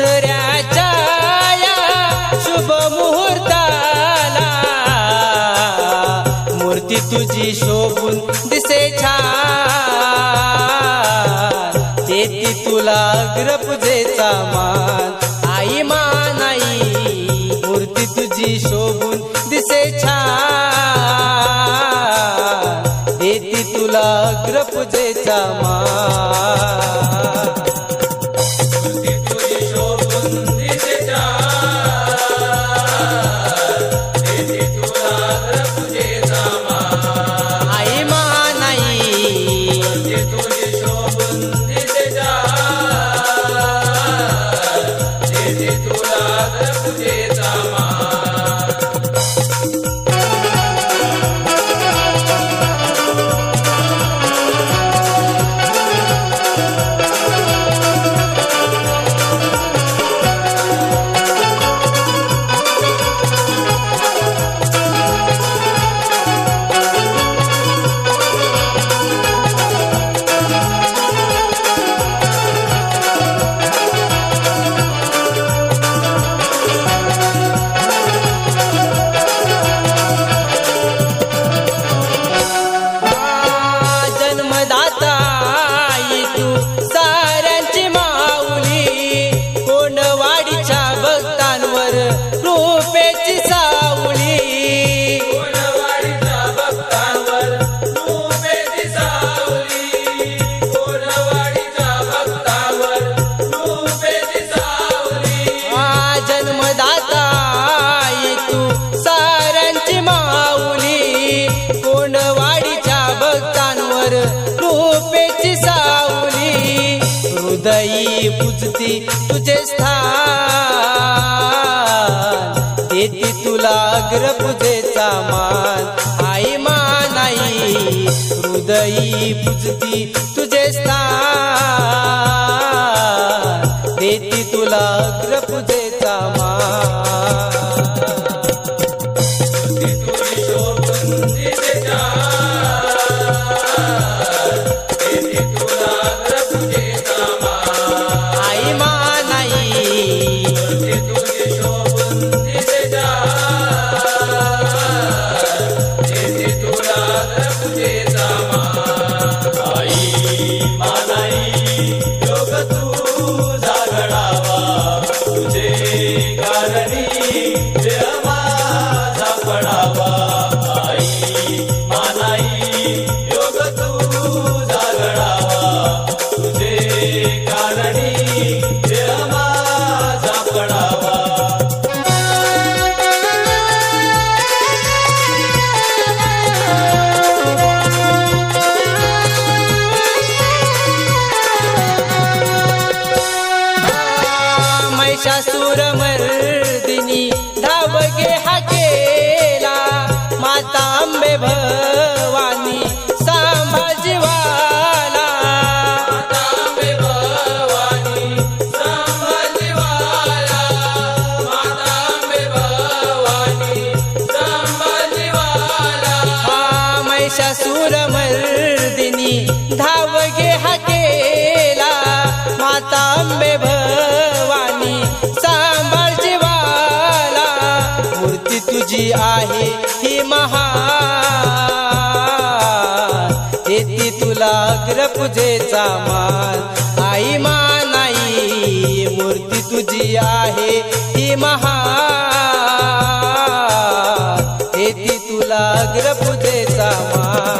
दसऱ्याच्या शुभ मुहूर्ताला. मूर्ती तुझी शोभून दिसे छान. ते ती तुला ग्रपजेचा मान. आई मानाई मूर्ती तुझी शोभून दिसे छान. ते ती तुला ग्रपजेचा मान. para poder हृदयी पुजती तुझे स्थान. देती तुला अग्र अग्रपूजेचा मान. आई मानाई हृदयी पुजती तुझे स्थान. देती तुला अग्र मान महिषासुर मर्दिनी धाव घे हा केला माता अंबे भवानी सांभाळ जीवाला. मूर्ती तुझी आहे ही महान. येते तुला अग्रपूजेचा मान. आई मा नाही मूर्ती तुझी आहे ही महान. येते तुला अग्रपूजे मान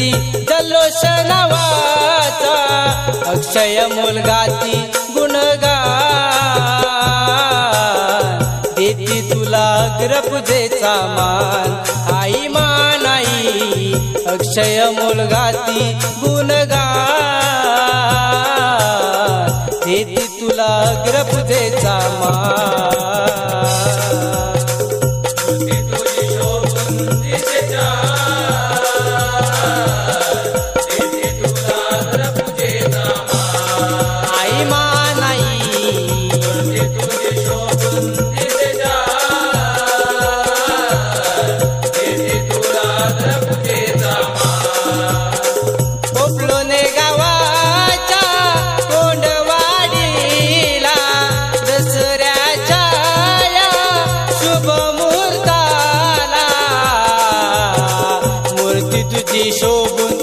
करती जल्लोष नावाचा अक्षय मुलगाती गुणगान. देती तुला ग्रपुजेचा मान. आई मान आई अक्षय मुलगाती गुणगा देती तुला ग्रपुजेचा मान. तुझी शोभून दिसे